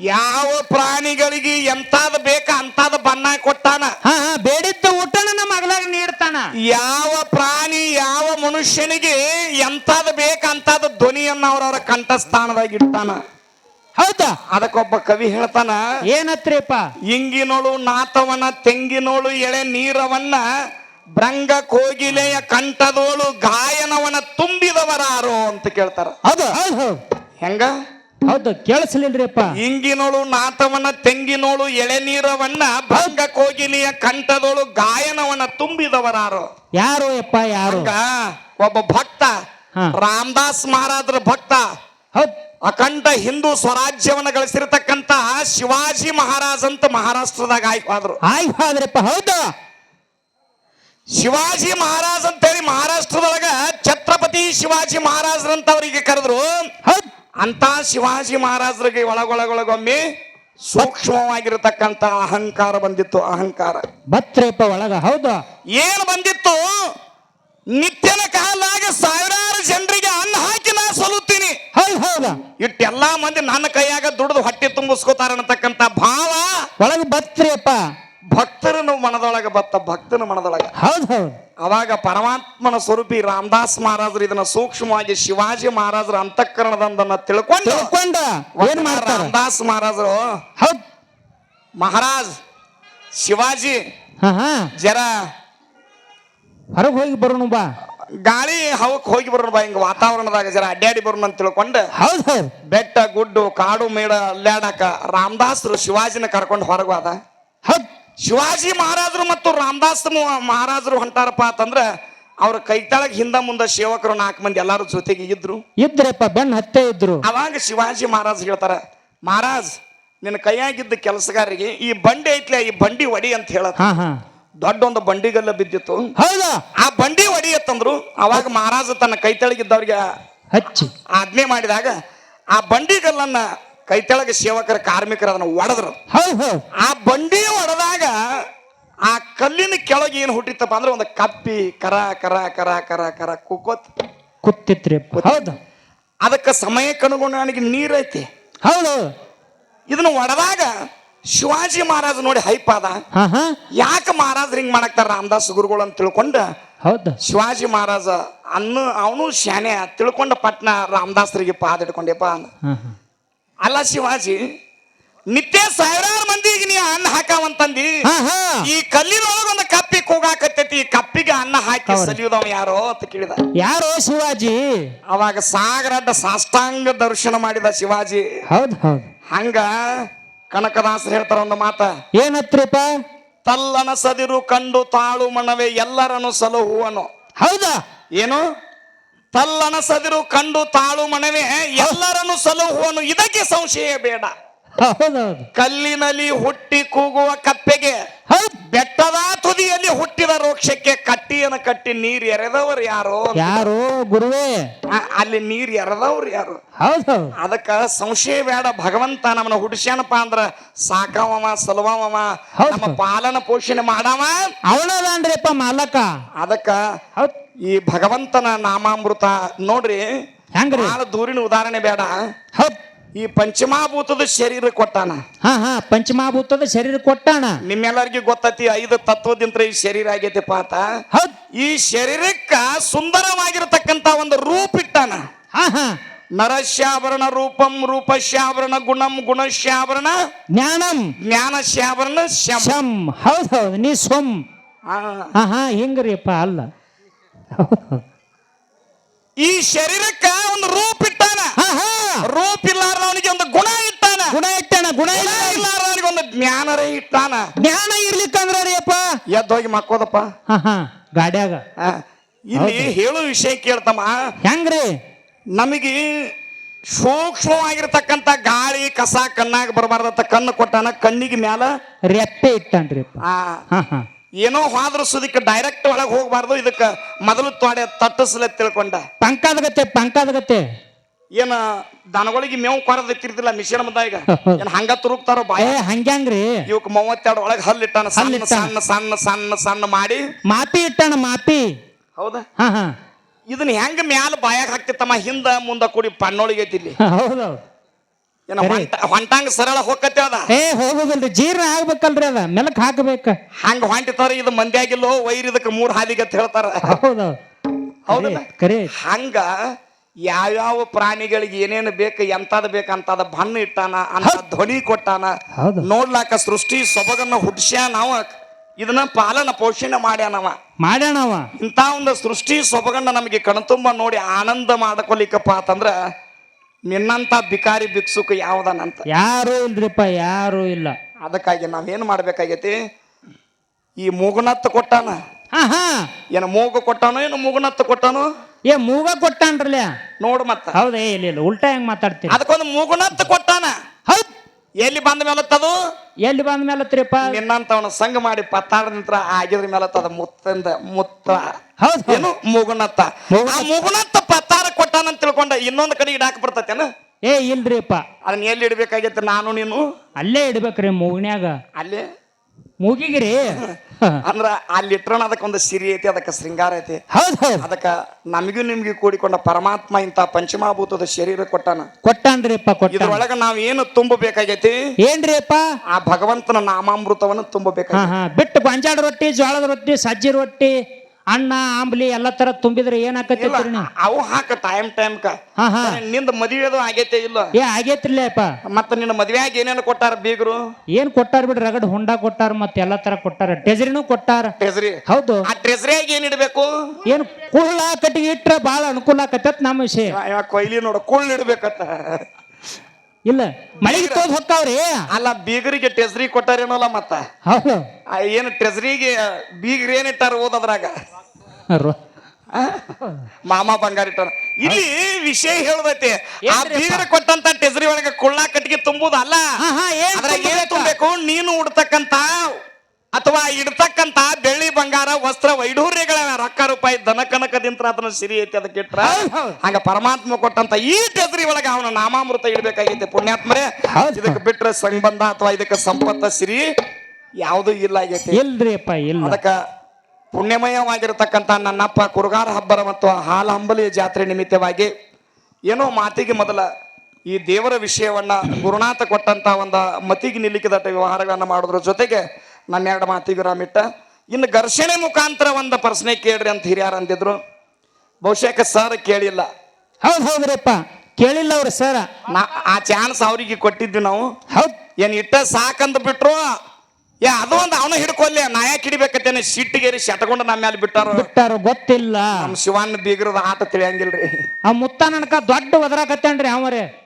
ಯಾವ ಪ್ರಾಣಿಗಳಿಗೆ ಎಂತಾದ ಬೇಕ ಅಂತಾದ ಬಣ್ಣ ಕೊಟ್ಟಾನ. ಹಾ ಹಾ ಬೇಡಿದ್ದ ಊಟನ ನಮ್ಮ ಮಗಲಾಗ ನೀಡ್ತಾನ. ಯಾವ ಪ್ರಾಣಿ ಯಾವ ಮನುಷ್ಯನಿಗೆ ಎಂತಾದ ಬೇಕ ಅಂತಾದ ಧ್ವನಿಯನ್ನ ಅವರವರ ಕಂಠಸ್ಥಾನದಾಗ ಇಡ್ತಾನ. ಹೌದಾ? ಅದಕ್ಕೊಬ್ಬ ಕವಿ ಹೇಳ್ತಾನ ಏನತ್ರಿಪ್ಪ? ಇಂಗಿನೋಳು ನಾತವನ ತೆಂಗಿನೋಳು ಎಳೆ ನೀರವನ್ನ ಭ್ರಂಗ ಕೋಗಿಲೆಯ ಕಂಠದೋಳು ಗಾಯನವನ ತುಂಬಿದವರಾರು ಅಂತ ಕೇಳ್ತಾರ. ಹೌದು ಹೌದು ಹೆಂಗ? ಹೌದು ಕೇಳಿಸ್ಲಿಲ್ರಿಪ್ಪ. ಇಂಗಿನೋಳು ನಾತವನ ತೆಂಗಿನೋಳು ಎಳೆನೀರವನ್ನ ಭಂಗ ಕೋಗಿಲಿಯ ಕಂಠದೋಳು ಗಾಯನವನ ತುಂಬಿದವರಾರು. ಯಾರು ಯಪ್ಪ ಯಾರು? ಒಬ್ಬ ಭಕ್ತ ರಾಮದಾಸ್ ಮಹಾರಾಜ್ರ ಭಕ್ತ ಅಖಂಡ ಹಿಂದೂ ಸ್ವರಾಜ್ಯವನ್ನ ಗಳಿಸಿರ್ತಕ್ಕಂತ ಶಿವಾಜಿ ಮಹಾರಾಜ್ ಅಂತ ಮಹಾರಾಷ್ಟ್ರದಾಗ ಆಯ್ಕೆ ಆದ್ರು. ಆಯ್ ಹೋದ್ರಪ್ಪ ಹೌದು? ಶಿವಾಜಿ ಮಹಾರಾಜ್ ಅಂತೇಳಿ ಮಹಾರಾಷ್ಟ್ರದೊಳಗ ಛತ್ರಪತಿ ಶಿವಾಜಿ ಮಹಾರಾಜರಂತ ಅವರಿಗೆ ಕರೆದ್ರು ಅಂತ ಶಿವಾಜಿ ಮಹಾರಾಜರಿಗೆ ಒಳಗೊಳಗೊಳಗೊಮ್ಮೆ ಸೂಕ್ಷ್ಮವಾಗಿರತಕ್ಕಂತ ಅಹಂಕಾರ ಬಂದಿತ್ತು ಅಹಂಕಾರ. ಬತ್ರಿಪ್ಪ ಒಳಗ ಹೌದು? ಏನ್ ಬಂದಿತ್ತು? ನಿತ್ಯನ ಕಾಲಾಗ ಸಾವಿರಾರು ಜನರಿಗೆ ಹೌದ್ ಎಲ್ಲಾ ಇಟ್ಟೆಲ್ಲಾ ಮಂದಿ ನನ್ನ ಕೈಯಾಗ ದುಡಿದು ಹೊಟ್ಟೆ ತುಂಬಿಸ್ಕೋತಾರ ಅನ್ನತಕ್ಕಂತ ಭಾವ ಒಳಗ ಬತ್ರಿಯಪ್ಪ ಭಕ್ತರನು ಮನದೊಳಗ ಬತ್ತ ಭಕ್ತನ ಮನದೊಳಗ. ಹೌದ್ ಹೌದ್. ಅವಾಗ ಪರಮಾತ್ಮನ ಸ್ವರೂಪಿ ರಾಮದಾಸ್ ಮಹಾರಾಜರು ಇದನ್ನ ಸೂಕ್ಷ್ಮವಾಗಿ ಶಿವಾಜಿ ಮಹಾರಾಜರ ಅಂತಃಕರಣದಂದನ್ನ ತಿಳ್ಕೊಂಡು ತಿಳ್ಕೊಂಡ ಏನ್ ಮಾಡ್ತಾರ? ರಾಮದಾಸ್ ಮಹಾರಾಜರು ಹೌದ್. ಮಹಾರಾಜ್ ಶಿವಾಜಿ ಹಾ ಹಾ. ಜರ ಹೊರಗೆ ಹೋಗಿ ಬರೋಣ ಬಾ. ಗಾಳಿ ಹವಕ್ ಹೋಗಿ ಬರೋಣ ಬಾ ಹಿಂಗ ವಾತಾವರಣದಾಗ ಜರ ಅಡ್ಡಾಡಿ ಬರೋಣ ಅಂತ ತಿಳ್ಕೊಂಡು ಹೌದು ಹೌದ್. ಬೆಟ್ಟ ಗುಡ್ಡು ಕಾಡು ಮೇಡ ಅಲ್ಲಾಡಕ ರಾಮದಾಸರು ಶಿವಾಜಿನ ಕರ್ಕೊಂಡು ಹೊರಗೋದ ಹೌದ್. ಶಿವಾಜಿ ಮಹಾರಾಜರು ಮತ್ತು ರಾಮದಾಸ್ ಮಹಾರಾಜರು ಹೊಂಟಾರಪ್ಪ ಅಂತಂದ್ರ ಅವ್ರ ಕೈ ಹಿಂದೆ ಮುಂದ ಸೇವಕರು ನಾಲ್ಕು ಮಂದಿ ಎಲ್ಲಾರು ಜೊತೆಗೆ ಇದ್ರು. ಇದ್ರಪ್ಪ ಬೆನ್ ಹತ್ತೆ ಇದ್ರು. ಅವಾಗ ಶಿವಾಜಿ ಮಹಾರಾಜ್ ಹೇಳ್ತಾರ ಮಹಾರಾಜ್ ನಿನ್ನ ಕೈಯಾಗಿದ್ದ ಕೆಲಸಗಾರರಿಗೆ ಈ ಬಂಡಿ ಐತ್ಲೆ ಈ ಬಂಡಿ ಒಡಿ ಅಂತ ಹೇಳತ್ ಹಾ ಹಾ ದೊಡ್ಡ ಒಂದು ಬಂಡಿಗಲ್ಲ ಬಿದ್ದಿತ್ತು. ಹೌದಾ? ಆ ಬಂಡಿ ಒಡೆಯತ್ತಂದ್ರು ಅವಾಗ ಮಹಾರಾಜ ತನ್ನ ಕೈ ತೆಳಗಿದ್ದವ್ರಿಗೆ ಹಚ್ಚಿ. ಆಜ್ಞೆ ಮಾಡಿದಾಗ ಆ ಬಂಡಿಗಲ್ಲನ್ನ ಕೈ ತೆಳಗ ಸೇವಕರ ಕಾರ್ಮಿಕರು ಅದನ್ನ ಒಡೆದ್ರು. ಹೌದ್ ಹೌದ್ ಆ ಬಂಡಿ ಒಡೆದಾಗ ಆ ಕಲ್ಲಿನ ಕೆಳಗೆ ಏನು ಹುಟ್ಟಿತ್ತಪ್ಪ ಅಂದ್ರೆ ಒಂದು ಕಪ್ಪಿ ಕರ ಕರ ಕರ ಕರ ಕರ ಕುಕ್ಕೋತ್. ಕುತ್ತಿತ್ರಿ ಹೌದು. ಅದಕ್ಕೆ ಸಮಯಕ್ಕನುಗುಣ ನನಗೆ ನೀರೈತಿ. ಹೌದು. ಇದನ್ನ ಒಡೆದಾಗ ಶಿವಾಜಿ ಮಹಾರಾಜ ನೋಡಿ ಹೈಪ್ ಹಾ ಹಾ. ಯಾಕೆ ಮಹಾರಾಜ್ ಹಿಂಗ್ ಮಾಡಕ್ತಾರ ರಾಮದಾಸ್ ಗುರುಗಳು ಅಂತ ತಿಳ್ಕೊಂಡ ಹೌದು. ಶಿವಾಜಿ ಮಹಾರಾಜ ಅನ್ನ ಅವನು ಶಾನೆ ತಿಳ್ಕೊಂಡ ಪಟ್ನ ರಾಮದಾಸರಿಗೆ ಪಾದ ಹಿಡ್ಕೊಂಡೆಪ್ಪ ಅಂದ. ಅಲ್ಲ ಶಿವಾಜಿ ನಿತ್ಯ ಸಾವಿರಾರು ಮಂದಿಗೆ ನೀ ಅನ್ನ ಹಾಕಾವಂತಂದಿ ಹಾ ಹಾ. ಈ ಕಲ್ಲಿನೊಳಗ ಒಂದು ಕಪ್ಪಿ ಕೂಗಾಕತ್ತೈತಿ ಈ ಕಪ್ಪಿಗೆ ಅನ್ನ ಹಾಕಿ ಹೌದು. ಸಲಿಯುದವ ಯಾರೋ ಅಂತ ಕೇಳಿದ. ಯಾರೋ ಶಿವಾಜಿ? ಅವಾಗ ಸಾಗರಡ್ಡ ಸಾಷ್ಟಾಂಗ ದರ್ಶನ ಮಾಡಿದ ಶಿವಾಜಿ. ಹೌದು ಹೌದ್. ಹಂಗ ಕನಕದಾಸರು ಹೇಳ್ತಾರ ಒಂದು ಮಾತ. ತಲ್ಲನ ಸದಿರು ಕಂಡು ತಾಳು ಮಣವೆ ಎಲ್ಲರನ್ನು ಸಲಹುವನು. ಹೌದಾ? ಏನು? ತಲ್ಲನ ಸದಿರು ಕಂಡು ತಾಳು ಮಣವೆ ಎಲ್ಲರನ್ನು ಸಲಹುವನು. ಇದಕ್ಕೆ ಸಂಶಯ ಬೇಡ. ಹೌದೌದು. ಕಲ್ಲಿನಲ್ಲಿ ಹುಟ್ಟಿ ಕೂಗುವ ಕಪ್ಪೆಗೆ ಬೆಟ್ಟದ ತುದಿಯಲ್ಲಿ ಹುಟ್ಟಿದ ರೋಕ್ಷಕ್ಕೆ ಕಟ್ಟಿಯನ್ನು ಕಟ್ಟಿ ನೀರ್ ಎರೆದವರು ಯಾರು ಯಾರು ಗುರುವೇ. ಆ- ಅಲ್ಲಿ ನೀರ್ ಎರೆದವ್ರು ಯಾರು? ಹೌದ್ ಅದಕ್ಕ ಸಂಶಯ ಬೇಡ ಭಗವಂತ ನಮ್ಮನ್ನ ಹುಡ್ಸ್ಯಾನಪ್ಪ ಅಂದ್ರ ಸಾಕವವ ಸಲವವ ಹೌದು. ನಮ್ಮ ಪಾಲನ ಪೋಷಣೆ ಮಾಡವ. ಅವನದಾನ್ರಿಪ್ಪ ಮಾಲಕ. ಅದಕ್ಕ ಹೌದ್. ಈ ಭಗವಂತನ ನಾಮಾಮೃತ ನೋಡ್ರಿ ಹೆಂಗ್ರಿ? ಬಹಳ ದೂರಿನ ಉದಾಹರಣೆ ಬೇಡ. ಹೌದ್. ಈ ಪಂಚಮಾಭೂತದ ಶರೀರ ಕೊಟ್ಟಾನ. ಹಾ ಹಾ ಪಂಚಮಾಭೂತದ ಶರೀರ ಕೊಟ್ಟಾಣ ನಿಮ್ಮೆಲ್ಲರಿಗೂ ಗೊತ್ತತಿ ಐದು ತತ್ವದಿಂದ ಈ ಶರೀರ ಆಗೈತಿ ಪಾತ ಈ ಶರೀರಕ್ಕ ಸುಂದರವಾಗಿರತಕ್ಕಂತ ಒಂದು ರೂಪ ಇಟ್ಟಾನ. ಹಾ ಹಾ. ನರಶ್ಯಾಭರಣ ರೂಪಂ ರೂಪಶ್ಯಾಭರಣ ಗುಣಂ ಗುಣಶ್ಯಾಭರಣ ಜ್ಞಾನಂ. ಜ್ಞಾನಶ್ಯಾಭರಣ ಶಂ ಶಮ್. ಹೌದು ಹೌದು ನೀ ಸ್ವಂ ಹಾ ಹಾ ಹಿಂಗ್ರಿಯಪ್ಪ ಅಲ್ಲ. ಈ ಶರೀರಕ್ಕ ಒಂದು ರೂಪ ಇಟ್ಟಾನ. ರೂಪ ಹಾ ರೂಪ ಇಲ್ಲಾರವನಿಗೆ ಒಂದು ಗುಣ ಇಟ್ಟಾನ. ಗುಣ ಇಟ್ಟಾನ ಗುಣ ಇಲ್ಲ ಇಲ್ಲಾರವನಿಗೆ ಒಂದು ಜ್ಞಾನರೇ ಇಟ್ಟಾನ. ಜ್ಞಾನ ಇರ್ಲಿಕ್ಕಂದ್ರ ಅಂದ್ರೆ ಅಪ್ಪ. ಎದ್ದೋಗಿ ಮಕ್ಕೋದಪ್ಪ. ಗಾಡ್ಯಾಗ. ಇಲ್ಲಿ ಹೇಳು ವಿಷಯ ಕೇಳ್ತಮ್ಮ. ಹೆಂಗ್ರಿ? ನಮಗೆ ಸೂಕ್ಷ್ಮವಾಗಿರ್ತಕ್ಕಂಥ ಗಾಳಿ ಕಸ ಕಣ್ಣಾಗ ಬರಬಾರ್ದಂತ ಕಣ್ಣು ಕೊಟ್ಟಾನ ಕಣ್ಣಿಗೆ ಮ್ಯಾಲ ರೆಪ್ಪೆ ಇಟ್ಟಾನ್ರಿ ಆ ಹಾ ಹಾ ಏನೋ ಹೋದ್ರ ಸುದಕ್ಕೆ ಡೈರೆಕ್ಟ್ ಒಳಗೆ ಹೋಗಬಾರ್ದು ಇದಕ್ಕೆ ಮೊದಲು ತೊಡೆ ತಟ್ಟಿಸ್ಲೆ ತಿಳ್ಕೊಂಡ. ಪಂಕಾದಗತ್ತೆ ಪಂಕಾದಗತ್ತೆ ಏನ ದನಗಳಿಗೆ ಮೇವು ಕೊರದ್ ಇಟ್ಟಿರ್ತಿಲ್ಲ ಮುಂದಾಗ? ಈಗ ಏನ್ ಹಂಗ ತುರುಕ್ತಾರೋ ಬಾಯ? ಹಂಗ್ಯಾಂಗ್ರಿ? ಇವಕ್ ಮೂವತ್ತೆರಡು ಒಳಗೆ ಹಲ್ಲಿಟ್ಟಾನ ಸಣ್ಣ ಸಣ್ಣ ಸಣ್ಣ ಸಣ್ಣ ಸಣ್ಣ ಮಾಡಿ. ಮಾಪಿ ಇಟ್ಟಾನ ಮಾಪಿ. ಹೌದಾ? ಇದನ್ನ ಹೆಂಗ ಮ್ಯಾಲ ಬಾಯಾಗ ಹಾಕ್ತಿತ್ತಮ್ಮ? ಹಿಂದ ಮುಂದ ಕೂಡಿ ಪಣ್ಣೊಳಗೆ ಐತಿ ಇಲ್ಲಿ. ಹೌದೌದು ಏನ ಹೊಂಟಂಗ ಸರಳ ಹೋಗತ್ತೆ ಅದ. ಏ ಹೋಗುದಿಲ್ರಿ ಜೀರ್ಣ ಆಗ್ಬೇಕಲ್ರಿ ಅದ. ಮೆಲಕ್ ಹಾಕಬೇಕ. ಹಂಗ ಹೊಂಟಿತಾರ ಇದು ಮಂದ್ಯಾಗಿಲ್ಲೋ ವೈರ್ ಇದಕ್ಕೆ ಮೂರ್ ಹಾದಿಗೆ ಅಂತ ಹೇಳ್ತಾರ. ಹೌದು ಹೌದಲ್ಲ? ಕರೆ ಹಂಗ ಯಾವ್ಯಾವ ಪ್ರಾಣಿಗಳಿಗೆ ಏನೇನು ಬೇಕು ಎಂತದ ಬೇಕಂತದ ಬಣ್ಣ ಇಟ್ಟಾನ ಅಂತ ಧ್ವನಿ ಕೊಟ್ಟಾನ. ನೋಡ್ಲಾಕ ಸೃಷ್ಟಿ ಸೊಬಗನ್ನ ಹುಡ್ಸ್ಯಾನವ ಇದನ್ನ ಪಾಲನ ಪೋಷಣೆ ಮಾಡ್ಯಾನವ. ಮಾಡ್ಯಾನವ. ಇಂಥ ಒಂದು ಸೃಷ್ಟಿ ಸೊಬಗನ್ನ ನಮಗೆ ಕಣ್ತುಂಬ ನೋಡಿ ಆನಂದ ಮಾಡ್ಕೊಲಿಕ್ಕಪ್ಪ ಅಂತಂದ್ರ ನಿನ್ನಂತ ಬಿಕಾರಿ ಭಿಕ್ಷುಕ ಯಾವ್ದನಂತ? ಯಾರು ಇಲ್ರಿಪ್ಪ ಯಾರು ಇಲ್ಲ. ಅದಕ್ಕಾಗಿ ನಾವೇನ್ ಮಾಡ್ಬೇಕಾಗೈತಿ? ಈ ಮೂಗುನತ್ತ ಕೊಟ್ಟಾನ? ಏನ ಮೂಗು ಕೊಟ್ಟಾನೋ ಏನು ಮೂಗುನತ್ತ ಕೊಟ್ಟಾನೋ? ಏ ಮೂಗ ಕೊಟ್ಟಾನ್ರಲ್ಲ ನೋಡು ಮತ್ತ. ಹೌದೇ ಇಲ್ಲ ಇಲ್ಲ ಉಲ್ಟಾ ಹೆಂಗ್ ಮಾತಾಡ್ತೀನಿ ಅದಕ್ಕೊಂದು ಮೂಗುಣತ್ ಕೊಟ್ಟಾನ? ಹೌದ್. ಎಲ್ಲಿ ಬಂದ ಮೇಲತ್ತದು ಎಲ್ಲಿ ಬಂದ ಮೇಲೆ ಹತ್ರಪ್ಪ ನಿನ್ನಂತವನ ಸಂಘ ಮಾಡಿ ಪತ್ತಾಡ ನಿಂತ್ರ ಆಗಿದ್ರ ಮೇಲತ್ತದ ಮುತ್ತಂದ ಮುತ್ತ. ಏನು? ಮುಗುಣತ್ತ ಆ ಮೂಗುಣತ್ತ ಪತ್ತಾರ ಕೊಟ್ಟಾನ ಅಂತ ತಿಳ್ಕೊಂಡ ಇನ್ನೊಂದು ಕಡೆ ಇಡಾಕ ಬರ್ತತೇನ? ಏ ಇಲ್ರಿಪ್ಪ. ಅದನ್ನ ಎಲ್ಲಿ ಇಡ್ಬೇಕಾಗೈತೆ? ನಾನು ನೀನು? ಅಲ್ಲೇ ಇಡ್ಬೇಕ್ರಿ ಮೂಗಿನ್ಯಾಗ ಅಲ್ಲೇ? ಮೂಗಿಗ್ರಿ. ಅಂದ್ರ ಅಲ್ಲಿ ಇಟ್ರಣ ಅದಕ್ಕೊಂದು ಸಿರಿ ಐತಿ ಅದಕ್ಕೆ ಶೃಂಗಾರ ಐತಿ. ಹೌದ್ ಹೌದ್. ಅದಕ್ಕ ನಮಗೂ ನಿಮ್ಗೆ ಕೂಡಿಕೊಂಡ ಪರಮಾತ್ಮ ಇಂತ ಪಂಚಮಾಭೂತದ ಶರೀರ ಕೊಟ್ಟಾನ. ಕೊಟ್ಟಾನ್ರಿಪ್ಪ ಕೊಟ್ಟ ಇದ್ರೊಳಗ ನಾವ್ ಏನು ತುಂಬಬೇಕಾಗೈತಿ? ಏನ್ರಿಪ್ಪ? ಆ ಭಗವಂತನ ನಾಮಾಮೃತವನ್ನು ತುಂಬಬೇಕು ಬಿಟ್ಟು ಗೊಂಜಾಳ ರೊಟ್ಟಿ ಜೋಳದ ರೊಟ್ಟಿ ಸಜ್ಜಿ ರೊಟ್ಟಿ ಅನ್ನ ಆಂಬ್ಲಿ ಎಲ್ಲಾ ತರ ತುಂಬಿದ್ರೆ ಏನ್ ಅವು ಹಾಕ ಟೈಮ್ ಟೈಮ್ ಕ. ನಿಂದ ಮದುವೆದು ಆಗೈತೆ ಇಲ್ಲ? ಏ ಆಗೇತ್ರಿಲ್ಲಪ್ಪ ಮತ್ತ ನಿನ್ನ ಮದ್ವೆಯಾಗ ಏನೇನು ಕೊಟ್ಟಾರ ಬೀಗರು? ಏನ್ ಕೊಟ್ಟಾರ ಬಿಡ್ರಿ ರಗಡ್ ಹೊಂಡ ಕೊಟ್ಟಾರ ಮತ್ತೆ ಎಲ್ಲಾ ತರ ಕೊಟ್ಟಾರ. ಟೆಜರಿನು ಕೊಟ್ಟಾರ. ಟ್ರೆಜರಿ ಹೌದು. ಆ ಟ್ರೆಜರಿಯಾಗ ಏನ್ ಇಡಬೇಕು? ಏನ್ ಕುಳ್ಳ ಕಟ್ಟಿಗೆ ಇಟ್ರ ಬಾಳ ಅನುಕೂಲ ಆಕತ್ತ ನಮ್ಮ ವಿಷಯ. ಕೊಯ್ಲಿ ನೋಡ ಕುಳ್ಳ ಇಡ್ಬೇಕತ್ತ. ಇಲ್ಲ ಮಳೆಗೆ ತೋದ್ ಹೋಗ್ತಾವ್ರಿ ಅಲ್ಲ ಬೀಗರಿಗೆ ಟ್ರೆಜರಿ ಕೊಟ್ಟಾರೇನಲ್ಲ ಮತ್ತ. ಹೌದು. ಆ ಏನು ಟ್ರೆಸರಿಗೆ ಬೀಗರ್ ಏನ್ ಇಟ್ಟಾರ ಓದೋದ್ರಾಗ ರೊ- ಆ? ಮಾಮ ಬಂಗಾರ ಇಟ್ಟಾರ. ಇಲ್ಲಿ ವಿಷಯ ಹೇಳದೈತಿ ಆ? ಬೀಗರ ಕೊಟ್ಟಂತ ಟೆಸರಿ ಒಳಗೆ ಕುಳ್ಳ ಕಟ್ಟಿಗೆ ತುಂಬುದಲ್ಲ ಹಾ ಹಾ ಏನ್ ಅದ್ರಾಗ ಏನ್ ತುಂಬಬೇಕು? ನೀನು ಉಡ್ತಕ್ಕಂತ ಅಥವಾ ಇಡ್ತಕ್ಕಂತ ಬೆಳ್ಳಿ ಬಂಗಾರ ವಸ್ತ್ರ ವೈಢೂರ್ಯಗಳ ರೊಕ್ಕ ರೂಪಾಯಿ ದನ ಕನಕದಿಂತ್ರ ಅದನ್ನ ಸಿರಿ ಐತಿ ಅದಕ್ಕೆ ಇಟ್ರ. ಹಂಗ ಪರಮಾತ್ಮ ಕೊಟ್ಟಂತ ಈ ಟೆಸರಿ ಒಳಗೆ ಅವನ ನಾಮಾಮೃತ ಇಡ್ಬೇಕಾಗೈತೆ ಪುಣ್ಯಾತ್ಮರೇ. ಇದಕ್ಕೆ ಬಿಟ್ರೆ ಸಂಬಂಧ ಅಥವಾ ಇದಕ್ಕೆ ಸಂಪತ್ತ ಸಿರಿ ಯಾವುದು ಇಲ್ಲ ಆಗೈತಿ. ಇಲ್ರಿಪ್ಪ ಇಲ್ಲ. ಅದಕ್ಕ ಪುಣ್ಯಮಯವಾಗಿರತಕ್ಕಂತ ನನ್ನಪ್ಪ ಕುರುಗಾರ ಹಬ್ಬರ ಮತ್ತು ಹಾಲ ಹಂಬಲಿ ಜಾತ್ರೆ ನಿಮಿತ್ತವಾಗಿ ಏನೋ ಮಾತಿಗೆ ಮೊದಲ ಈ ದೇವರ ವಿಷಯವನ್ನ ಗುರುನಾಥ ಕೊಟ್ಟಂತ ಒಂದು ಮತಿಗೆ ನಿಲ್ಲಿಕಿದಟ್ಟ ವ್ಯವಹಾರಗಳನ್ನ ಮಾಡೋದ್ರ ಜೊತೆಗೆ ನನ್ನ ಎರಡು ಮಾತಿಗೆ ರಾಮಿಟ್ಟ ಇನ್ನು ಘರ್ಷಣೆ ಮುಖಾಂತರ ಒಂದು ಪ್ರಶ್ನೆ ಕೇಳ್ರಿ ಅಂತ ಹಿರಿಯಾರು ಅಂದಿದ್ರು. ಬಹುಶಃ ಸರ್ ಕೇಳಿಲ್ಲ? ಹೌದು ಹೌದ್ರಪ್ಪ ಕೇಳಿಲ್ಲ ಅವ್ರ ಸರ್ ನಾ ಆ ಚಾನ್ಸ್ ಅವರಿಗೆ ಕೊಟ್ಟಿದ್ವಿ ನಾವು. ಹೌದ್. ಏನು ಇಟ್ಟ ಸಾಕಂತ ಬಿಟ್ರು? ಏ ಅದು ಒಂದು ಅವನ ಹಿಡ್ಕೊಲ್ಲಿ. ನಾಯಕ್ ಹಿಡಿಬೇಕತ್ತೇನೆ? ಸಿಟ್ಟಿಗೇರಿ ಶಟಕೊಂಡು ನಮ್ಮ ಮೇಲೆ ಬಿಟ್ಟಾರ. ಬಿಟ್ಟಾರ ಗೊತ್ತಿಲ್ಲ. ನಮ್ಮ ಶಿವನ್ ಬೀಗರದ ಆಟ ತಿಳಿಯಂಗಿಲ್ರಿ. ಆ ಮುತ್ತ ನನ್ಕ ದೊಡ್ಡ ಒದರಾಕತ್ತೇನ್ರಿ ಅವರೇ.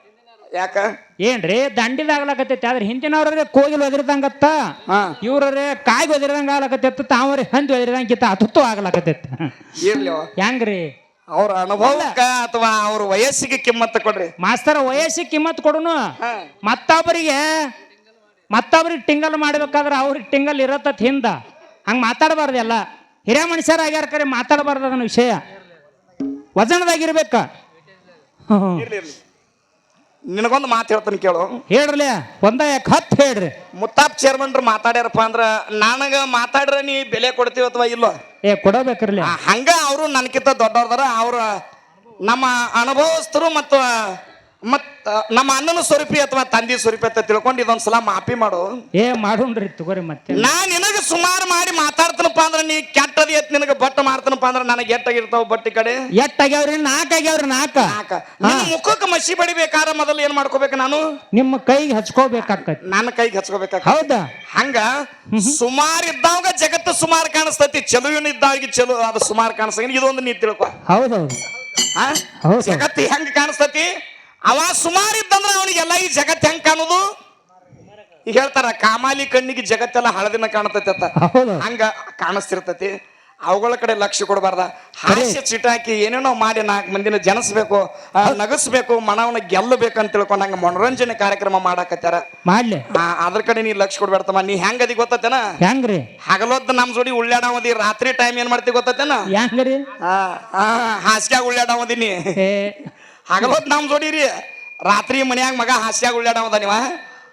ಯಾಕ? ಏನ್ರಿ ದಂಡಿದಾಗ್ಲಕತ್ತೈತಿ ಆದ್ರೆ ಹಿಂದಿನವ್ರೇ ಕೋಗಿಲ್ ಒದಿರ್ದಂಗತ್ತ. ಹಾ. ಇವ್ರೇ ಕಾಯಿ ಒದಿರ್ದಂಗ ಆಗ್ಲಾಕತ್ತೈತಿ ತಾವ್ರಿ ಹಂದಿ ಒದಿರ್ದಂಗಿತ್ತ ಅತುತ್ತು ಆಗ್ಲಕತ್ತೈತಿ. ಇರ್ಲಿ ಹೆಂಗ್ರಿ? ಅವ್ರ ಅನುಭವ ಅಥವಾ ಅವ್ರ ವಯಸ್ಸಿಗೆ ಕಿಮ್ಮತ್ತ ಕೊಡ್ರಿ. ಮಾಸ್ತರ ವಯಸ್ಸಿಗೆ ಕಿಮ್ಮತ್ ಕೊಡುನು. ಹಾ. ಮತ್ತೊಬ್ಬರಿಗೆ ಮತ್ತೊಬ್ರಿಗೆ ಟಿಂಗಲ್ ಮಾಡ್ಬೇಕಾದ್ರೆ ಅವ್ರಿಗೆ ಟಿಂಗಲ್ ಇರತ್ತತ್ ಹಿಂದ. ಹಂಗೆ ಮಾತಾಡಬಾರ್ದು ಎಲ್ಲ. ಹಿರಿಯ ಮನುಷ್ಯರ ಆಗ್ಯಾರ ಕರೆ ಮಾತಾಡಬಾರ್ದು ಅದನ್ನ ವಿಷಯ. ವಜನದಾಗಿರ್ಬೇಕ ಹ್ಮ್. ಇರ್ಲಿ ಇರ್ಲಿ. ನಿನಗೊಂದು ಮಾತು ಹೇಳ್ತಾನೆ ಕೇಳು. ಹೇಳ್ರಿ ಒಂದ ಯಾಕೆ ಹತ್ತು ಹೇಳ್ರಿ. ಮುತ್ತಾಪ್ ಚೇರ್ಮನ್ರು ಮಾತಾಡ್ಯಾರಪ್ಪ ಅಂದ್ರ ನನಗ ಮಾತಾಡ್ರ ನೀ ಬೆಲೆ ಕೊಡ್ತೀವಿ ಅಥವಾ ಇಲ್ಲೋ? ಏ ಕೊಡಬೇಕ್ರಲ್ಲ ಆ, ಹಂಗ ಅವರು ನನಕಿಂತ ದೊಡ್ಡವ್ರದಾರ. ಅವ್ರ ನಮ್ಮ ಅನುಭವಸ್ಥರು ಮತ್ತು ಮತ್ ನಮ್ಮ ಅಣ್ಣನ ಸ್ವರೂಪಿ ಅಥವಾ ತಂದೆ ಸ್ವರೂಪಿ ಅಂತ ತಿಳ್ಕೊಂಡು ಇದೊಂದ್ಸಲ ಮಾಪಿ ಮಾಡು. ಏ ಮಾಡೋಣ್ರಿ ತಗೋರಿ ಮತ್ತೆ. ನಾ ನಿನಗ ಸುಮಾರು ಮಾಡಿ ಮಾತಾಡ್ತನಪ್ಪ ಅಂದ್ರೆ ನೀ ಕೆಟ್ಟದಿ ಎತ್ ನಿನಗ ಬಟ್ ಮಾಡ್ತನಪ್ಪ ಅಂದ್ರೆ ನನಗೆ ಎಟ್ಟಾಗಿರ್ತಾವ ಬಟ್ಟಿ ಕಡೆ? ಎಟ್ಟಾಗ್ಯಾವ್ರಿ ನಾಲ್ಕು ಆಗ್ಯಾವ್ರಿ ನಾಲ್ಕು ಯಾಕ ನಿನ್ನ ಮುಖಕ್ಕೆ ಮಸಿ ಬಡಿಬೇಕಾರ ಮೊದಲು ಏನ್ ಮಾಡ್ಕೋಬೇಕು ನಾನು? ನಿಮ್ಮ ಕೈಗೆ ಹಚ್ಕೋಬೇಕಾಕತ್. ನನ್ನ ಕೈಗೆ ಹಚ್ಕೋಬೇಕಾಗ ಹೌದಾ? ಹಂಗ ಸುಮಾರು ಇದ್ದಾವಾಗ ಜಗತ್ತು ಸುಮಾರು ಕಾಣಿಸ್ತೈತಿ ಚಲುವಿನ ಇದ್ದಾವಾಗ ಚಲೋ ಅದು ಸುಮಾರು ಕಾಣಿಸ್ತೀನಿ ಇದೊಂದು ನೀ ತಿಳ್ಕೊ. ಹೌದೌದು. ಜಗತ್ತು ಹೆಂಗ್ ಕಾಣಿಸ್ತೈತಿ? ಅವ ಸುಮಾರು ಇದ್ದಂದ್ರೆ ಅವನಿಗೆಲ್ಲ ಈ ಜಗತ್ ಹೆಂಗ್ ಕಾಣುದು? ಈಗ ಹೇಳ್ತಾರ ಕಾಮಾಲಿ ಕಣ್ಣಿಗೆ ಜಗತ್ತೆಲ್ಲ ಹಳದಿನ ಕಾಣತೈತೆ ಅಂತ. ಹಂಗ ಕಾಣಿಸ್ತಿರ್ತೈತಿ. ಅವುಗಳ ಕಡೆ ಲಕ್ಷ್ಯ ಕೊಡಬಾರ್ದ. ಹಾಸ್ಯ ಚಿಟಾಕಿ ಏನೇನೋ ಮಾಡಿ ನಾಲ್ಕು ಮಂದಿನ ಜನಸ್ಬೇಕು ನಗಸ್ಬೇಕು ಮನವನ್ನ ಗೆಲ್ಲಬೇಕು ಅಂತ ತಿಳ್ಕೊಂಡು ಹಂಗ ಮನೋರಂಜನೆ ಕಾರ್ಯಕ್ರಮ ಮಾಡಾಕತ್ತಾರ ಮಾಡ್ಲಿ. ಆ, ಅದ್ರ ಕಡೆ ನೀ ಲಕ್ಷ್ಯ ಕೊಡ್ಬೇಡ್ತಮ್ಮ. ನೀ ಹೆಂಗ ಅದಿ ಗೊತ್ತೇನ ಹೆಂಗ್ರಿ? ಹಗಲೊತ್ತ ನಮ್ ಜೋಡಿ ಉಳ್ಳಾಡಾವದಿ ರಾತ್ರಿ ಟೈಮ್ ಏನ್ ಮಾಡ್ತಿ ಗೊತ್ತೇನ ಹೆಂಗ್ರಿ? ಹಾಸ್ಯಾಗ ಉಳ್ಳಾಡವದಿ ಹಗಲೊತ್ತು ನಮ್ ಜೋಡಿ ರೀ ರಾತ್ರಿ ಮನ್ಯಾಗ ಮಗ ಹಾಸ್ಯಾಗ ಉಳ್ಳಾಡವದ ನೀವ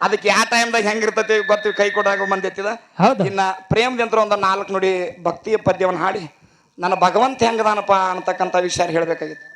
ಅದಕ್ಕೆ ಯಾವ ಟೈಮ್ದಾಗ ಹೆಂಗಿರ್ತತಿ ಗೊತ್ತಿ ಕೈ ಕೊಡಾಗ ಬಂದಿತ್ತಿದ ಹೌದು. ಇನ್ನ ಪ್ರೇಮದಿಂತ್ರ ಒಂದು ನಾಲ್ಕು ನೋಡಿ ಭಕ್ತಿಯ ಪದ್ಯವನ್ನು ಹಾಡಿ. ನನ್ನ ಭಗವಂತ ಹೆಂಗದಾನಪ್ಪ ಅಂತಕ್ಕಂಥ ವಿಷಯ ಹೇಳ್ಬೇಕಾಗಿತ್ತು.